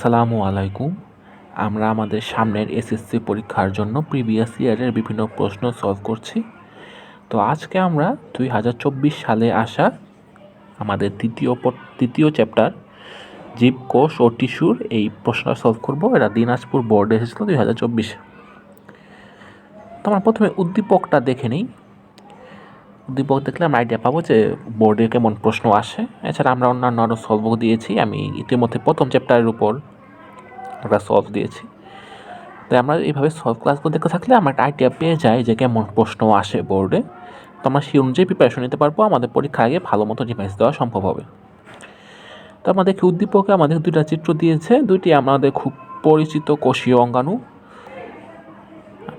আসসালামু আলাইকুম। আমরা আমাদের সামনের এসএসসি পরীক্ষার জন্য প্রিভিয়াস ইয়ারের বিভিন্ন প্রশ্ন সলভ করছি। তো আজকে আমরা দুই হাজার চব্বিশ সালে আসা আমাদের তৃতীয় দ্বিতীয় চ্যাপ্টার জীবকোষ ও টিস্যুর এই প্রশ্নটা সলভ করব। এটা দিনাজপুর বোর্ডে এসেছিল দুই হাজার চব্বিশে। তো আমরা প্রথমে উদ্দীপকটা দেখে নিই। উদ্দীপক দেখলে আমরা আইডিয়া পাবো যে বোর্ডে কেমন প্রশ্ন আসে। এছাড়া আমরা অন্যান্য আরও সলভও দিয়েছি। আমি ইতিমধ্যে প্রথম চ্যাপ্টারের উপর একটা সলভ দিয়েছি। তাই আমরা এইভাবে সলভ ক্লাসগুলো দেখতে থাকলে আমরা একটা আইডিয়া পেয়ে যাই যে কেমন প্রশ্ন আসে বোর্ডে তো আমরা সেই অনুযায়ী প্রিপারেশন নিতে পারব। আমাদের পরীক্ষার আগে ভালো মতো রিভাইজ দেওয়া সম্ভব হবে। তো আমাদের কি উদ্দীপকে আমাদের দুইটা চিত্র দিয়েছে। দুইটি আমাদের খুব পরিচিত কোষীয় অঙ্গাণু।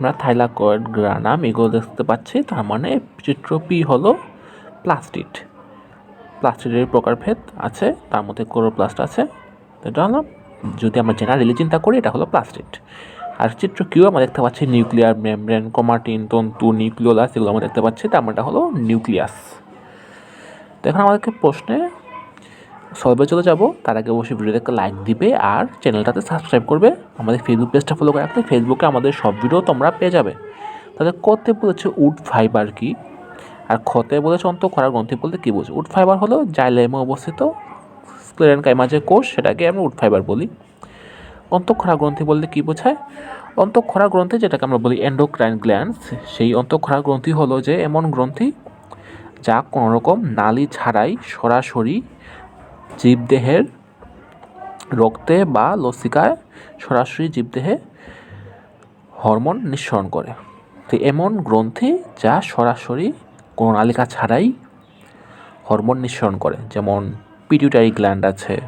আমরা থাইলাকয়েড গ্রানাম এগুলো দেখতে পাচ্ছি, তার মানে চিত্র পি হলো প্লাস্টিড। প্লাস্টিডের প্রকারভেদ আছে, তার মধ্যে ক্লোরোপ্লাস্ট আছে। এটা হলো, যদি আমরা জেনারেলি চিন্তা করি, এটা হলো প্লাস্টিড। আর চিত্র কিউ আমরা দেখতে পাচ্ছি, নিউক্লিয়ার মেমব্রেন, ক্রোমাটিন, তন্তু, নিউক্লিওলাস এগুলো আমরা দেখতে পাচ্ছি, তার মানে হলো নিউক্লিয়াস। তো এখন আমাদেরকে প্রশ্নে সলভে চলে যাব। তার আগে অবশ্যই ভিডিওতে একটা লাইক দিবে আর চ্যানেলটাতে সাবস্ক্রাইব করবে। আমাদের ফেসবুক পেজটা ফলো করে রাখলে ফেসবুকে আমাদের সব ভিডিও তোমরা পেয়ে যাবে। তাহলে কতে বলেছে উড ফাইবার কি? আর ক্ষতে বলেছে অন্ত খরা গ্রন্থি বলতে কী বোঝো? উড ফাইবার হলো জাইলেমে অবস্থিত স্ক্লেরেন কাইমা যে কোষ, সেটাকে আমরা উড ফাইবার বলি। অন্তঃক্ষরা গ্রন্থি বলতে কী বোঝায়? অন্তঃক্ষরা গ্রন্থি যেটাকে আমরা বলি এন্ডোক্রাইন গ্ল্যান্ডস সেই অন্তঃক্ষরা গ্রন্থি হলো যে এমন গ্রন্থি যা কোনো রকম নালী ছাড়াই সরাসরি জীবদেহের রক্তে বা লসিকায় সরাসরি জীবদেহে হরমোন নিঃসরণ করে। তো এমন গ্রন্থি যা সরাসরি কোনো নালিকা ছাড়াই হরমোন নিঃসরণ করে। যেমন পিটিউটারি গ্ল্যান্ড আছে,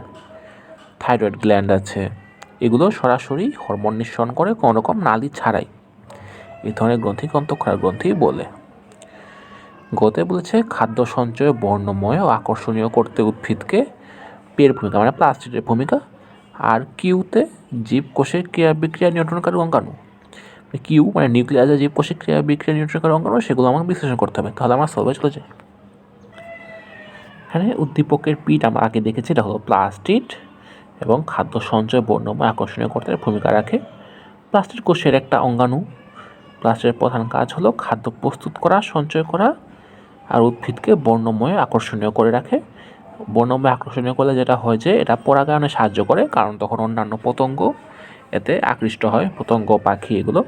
থাইরয়েড গ্ল্যান্ড আছে, এগুলো সরাসরি হরমোন নিঃসরণ করে কোনো রকম নালী ছাড়াই। এই ধরনের গ্রন্থিকে অন্তঃক্ষরা গ্রন্থি বলে। গতে বলেছে, খাদ্য সঞ্চয় বর্ণময় ও আকর্ষণীয় করতে উদ্ভিদকে পের ভূমিকা মানে প্লাস্টিকের ভূমিকা। আর কিউতে জীবকোষের ক্রিয়া বিক্রিয়া নিয়ন্ত্রণকারী অঙ্গাণু। কিউ মানে নিউক্লিয়াসের জীবকোষের ক্রিয়া বিক্রিয়া নিয়ন্ত্রণকারী অঙ্গাণু, সেগুলো আমাকে বিশ্লেষণ করতে হবে। তাহলে আমার সলভে চলে যায় এখানে উদ্দীপকের পিঠ আমরা আগে দেখেছি, এটা হলো প্লাস্টিড এবং খাদ্য সঞ্চয় বর্ণময় আকর্ষণীয় করতে ভূমিকা রাখে। প্লাস্টিড কোষের একটা অঙ্গাণু প্লাস্টিকের প্রধান কাজ হলো খাদ্য প্রস্তুত করা, সঞ্চয় করা, আর উদ্ভিদকে বর্ণময়, আকর্ষণীয় করে রাখে। বর্ণময় আকর্ষণীয় করলে যেটা হয় যে এটা পরাগায়নে সাহায্য করে, কারণ তখন অন্যান্য পতঙ্গ এতে আকৃষ্ট হয়, পতঙ্গ, পাখি এগুলো।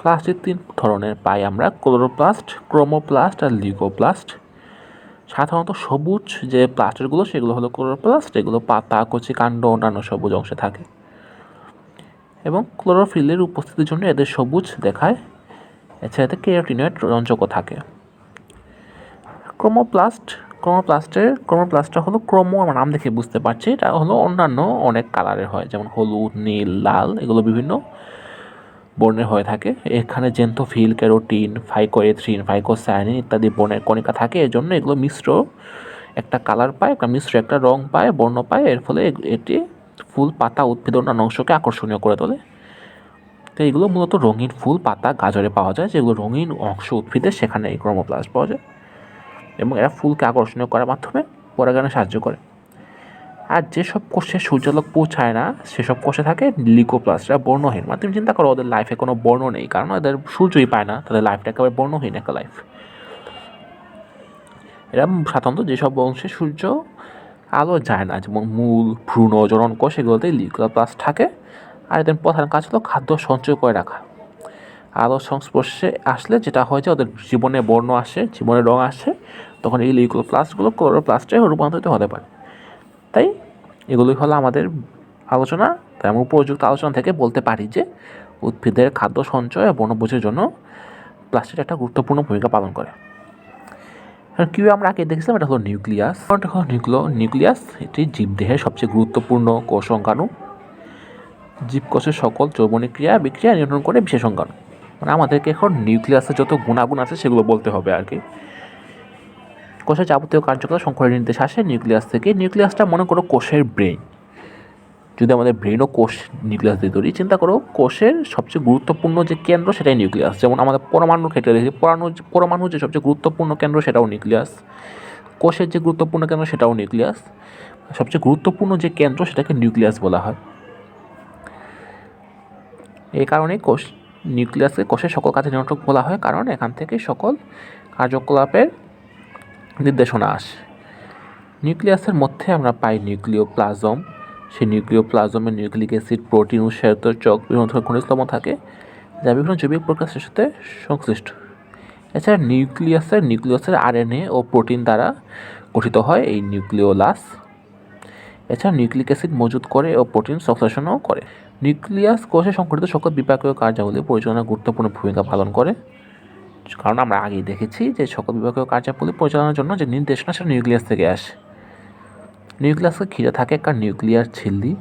প্লাস্টিক তিন ধরনের পাই আমরা ক্লোরোপ্লাস্ট ক্রোমোপ্লাস্ট আর লিগোপ্লাস্ট সাধারণত সবুজ যে প্লাস্টেরগুলো সেগুলো হলো ক্লোরোপ্লাস্ট এগুলো পাতা, কচি কাণ্ড, অন্যান্য সবুজ অংশে থাকে। এবং ক্লোরোফিলের উপস্থিতির জন্য এদের সবুজ দেখায়, এছাড়া এতে কেরোটিনয়েড রঞ্জকও থাকে। ক্রোমোপ্লাস্ট ক্রোমোপ্লাস্টের, ক্রোমোপ্লাস্টটা হলো ক্রোমো, আমরা নাম দেখে বুঝতে পারছি। এটা হলো অন্যান্য অনেক কালারের হয়, যেমন হলুদ, নীল, লাল, এগুলো বিভিন্ন বর্ণের হয়ে থাকে। এখানে জেন্থোফিল ক্যারোটিন ফাইকো এথ্রিন ফাইকো ফাইকোসায়ানিন ইত্যাদি বর্ণের কণিকা থাকে। এর জন্য এগুলো মিশ্র একটা কালার পায়, একটা মিশ্র একটা রং পায়, বর্ণ পায়। এর ফলে এটি ফুল পাতা উদ্ভিদ অন্যান্য অংশকে আকর্ষণীয় করে তোলে। তো এগুলো মূলত রঙিন ফুল, পাতা, গাজরে পাওয়া যায়, যেগুলো রঙিন অংশ উদ্ভিদের সেখানে এই ক্রোমোপ্লাস্ট পাওয়া যায়। এবং এরা ফুলকে আকর্ষণীয় করার মাধ্যমে পরাগায়নে সাহায্য করে। আর যেসব কোষে সূর্যালোক পৌঁছায় না, সেসব কোষে থাকে লিকোপ্লাস্ট, এরা বর্ণহীন। মানে তুমি চিন্তা করো, ওদের লাইফে কোনো বর্ণ নেই, কারণ ওদের সূর্যই পায় না, তাদের লাইফটা একেবারে বর্ণহীন একটা লাইফ এরা সাধারণত যেসব অংশে সূর্য আলো যায় না, যেমন মূল, ভ্রূণ, জনন কোষ এগুলোতে লিকোপ্লাস্ট থাকে। আর এদের প্রধান কাজ হলো খাদ্য সঞ্চয় করে রাখা। আলোর সংস্পর্শে আসলে যেটা হয় যে ওদের জীবনে বর্ণ আসে, জীবনে রং আসে, তখন এই লিউকোপ্লাস্টগুলো ক্লোরোপ্লাস্টে রূপান্তরিত হতে পারে। তাই এগুলোই হলো আমাদের আলোচনা। তাই আমরা উপযুক্ত আলোচনা থেকে বলতে পারি যে উদ্ভিদের খাদ্য সঞ্চয় ও বনভোজের জন্য প্লাস্টিক একটা গুরুত্বপূর্ণ ভূমিকা পালন করে। কিউ আমরা আগে দেখছিলাম এটা হলো নিউক্লিয়াস হলো নিউক্লো নিউক্লিয়াস এটি জীবদেহের সবচেয়ে গুরুত্বপূর্ণ কোষ অঙ্গাণু। জীবকোষের সকল যৌবনিক ক্রিয়া বিক্রিয়া নিয়ন্ত্রণ করে বিশেষ অঙ্গাণু। মানে আমাদেরকে এখন নিউক্লিয়াসের যত গুণাগুণ আছে সেগুলো বলতে হবে আর কি। কোষের যাবতীয় কার্যকলাপ সংখ্যার নির্দেশ আসে নিউক্লিয়াস থেকে। নিউক্লিয়াসটা মনে করো কোষের ব্রেন যদি আমাদের ব্রেনও কোষ নিউক্লিয়াস দিয়ে ধরি চিন্তা করো কোষের সবচেয়ে গুরুত্বপূর্ণ যে কেন্দ্র সেটাই নিউক্লিয়াস। যেমন আমাদের পরমাণুর ক্ষেত্রে দেখি পরমাণু পরমাণু যে সবচেয়ে গুরুত্বপূর্ণ কেন্দ্র সেটাও নিউক্লিয়াস। কোষের যে গুরুত্বপূর্ণ কেন্দ্র সেটাও নিউক্লিয়াস। সবচেয়ে গুরুত্বপূর্ণ যে কেন্দ্র সেটাকে নিউক্লিয়াস বলা হয়। এই কারণে কোষ নিউক্লিয়াসকে কোষের সকল কাজে নিয়ন্ত্রক বলা হয় কারণ এখান থেকে সকল কার্যকলাপের নির্দেশনা আসে। নিউক্লিয়াসের মধ্যে আমরা পাই নিউক্লিওপ্লাজম। সেই নিউক্লিওপ্লাজমে নিউক্লিক অ্যাসিড, প্রোটিন ও চক, বিভিন্ন ধরনের খনিজলবণ থাকে যা বিভিন্ন জৈবিক প্রকাশের সাথে সংশ্লিষ্ট। এছাড়া নিউক্লিয়াসের নিউক্লিয়াসের আরএনএ ও প্রোটিন দ্বারা গঠিত হয় এই নিউক্লিওলাস। এছাড়া নিউক্লিক অ্যাসিড মজুত করে ও প্রোটিন সংশ্লেষণও করে। নিউক্লিয়াস কোষে সংঘটিত সকল বিপাকীয় কার্যাবলী পরিচালনা গুরুত্বপূর্ণ ভূমিকা পালন করে। কারণ আমরা আগেই দেখেছি যে সকল বিভাগীয় কার্যাবলী পরিচালনার জন্য যে নির্দেশনা সেটা নিউক্লিয়াস থেকে আসে। নিউক্লিয়াসকে ঘিরে থাকে একটা নিউক্লিয়ার ঝিল্লি।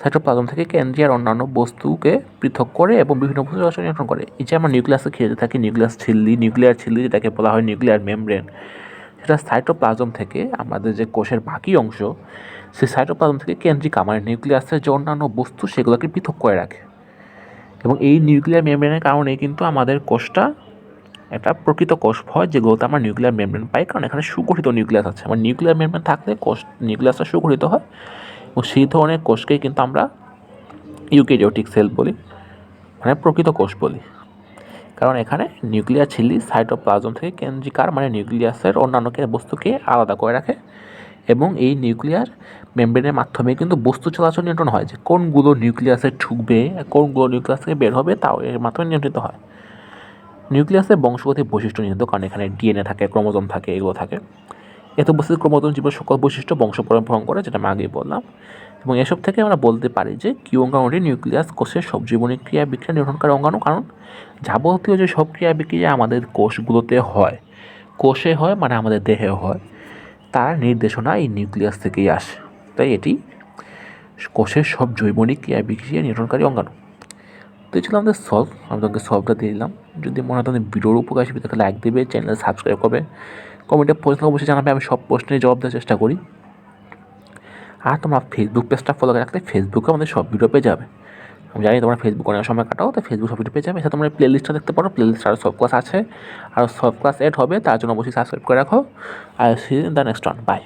সাইটোপ্লাজম থেকে কেন্দ্রীয় আর অন্যান্য বস্তুকে পৃথক করে এবং বিভিন্ন বস্তু নিয়ন্ত্রণ করে। এই যে আমরা নিউক্লিয়াসকে ঘিরে থাকি নিউক্লিয়াস ঝিল্লি, নিউক্লিয়ার ঝিল্লি যেটাকে বলা হয় নিউক্লিয়ার মেমব্রেন, সেটা সাইটোপ্লাজম থেকে আমাদের যে কোষের বাকি অংশ সেই সাইটোপ্লাজম থেকে কেন্দ্রিক মানে নিউক্লিয়াসের যে অন্যান্য বস্তু সেগুলোকে পৃথক করে রাখে। এবং এই নিউক্লিয়ার মেমব্রেনের কারণে কিন্তু আমাদের কোষটা একটা প্রকৃত কোষ হয়, যেগুলোতে আমরা নিউক্লিয়ার মেমব্রেন পাই। কারণ এখানে সুগঠিত নিউক্লিয়াস আছে। আমার নিউক্লিয়ার মেমব্রেন থাকলে কোষ নিউক্লিয়াসটা সুগঠিত হয়। এবং সেই ধরনের কোষকেই কিন্তু আমরা ইউকেরিওটিক সেল বলি। মানে প্রকৃত কোষ বলি। কারণ এখানে নিউক্লিয়ার ঝিল্লি সাইটোপ্লাজম থেকে কেন্দ্রিকার মানে নিউক্লিয়াসের অন্যান্য বস্তুকে আলাদা করে রাখে। এবং এই নিউক্লিয়ার মেমব্রেনের মাধ্যমে কিন্তু বস্তু চলাচল নিয়ন্ত্রণ হয়, যে কোনগুলো নিউক্লিয়াসে ঠুকবে কোনগুলো নিউক্লিয়াস থেকে বের হবে, তাও এর মাধ্যমে নিয়ন্ত্রিত হয়। নিউক্লিয়াসের বংশগতিক বৈশিষ্ট্য নিয়ন্ত্রিত কারণ এখানে ডিএনএ থাকে, ক্রোমোজোম থাকে, এগুলো থাকে। এত উপস্থিত ক্রোমোজোম জীবের সকল বৈশিষ্ট্য বংশ পরম্পরণ করে, যেটা আমি আগেই বললাম। এবং এসব থেকে আমরা বলতে পারি যে কি অঙ্গাণুটি নিউক্লিয়াস কোষের সব জীবনী ক্রিয়া বিক্রিয়া নির্ভরকারী অঙ্গাণু, কারণ যাবতীয় যে সব ক্রিয়া বিক্রিয়া আমাদের কোষগুলোতে হয়। কোষে হয় মানে আমাদের দেহে হয়। তার নির্দেশনা এই নিউক্লিয়াস থেকেই আসে। তাই এটি কোষের সব জৈবনিক ক্রিয়া বিক্রিয়া নিয়ন্ত্রণকারী অঙ্গাণু। তো ছিল আমাদের সলভ আমি তোমাকে সলভটা দিয়ে দিলাম। যদি মনে হয় তোমাদের ভিডিওর উপকার হিসেবে তাহলে লাইক দেবে চ্যানেল সাবস্ক্রাইব করবে। কমেন্টে প্রশ্ন অবশ্যই জানাবে, আমি সব প্রশ্নের জবাব দেওয়ার চেষ্টা করি। আর তোমরা ফেসবুক পেজটা ফলো করে রাখলে ফেসবুকে আমাদের সব ভিডিও পেয়ে যাবে। আমি জানি তোমরা ফেসবুক অনেক সময় কাটাও তো ফেসবুক সব পেয়ে যাবে। এছাড়া তোমরা প্লে লিস্টটা দেখতে পারো প্লে লিস্ট আরও সব ক্লাস আছে। আর সব ক্লাস এড হবে, তার জন্য অবশ্যই সাবস্ক্রাইব করে রাখো। আর see the next one bye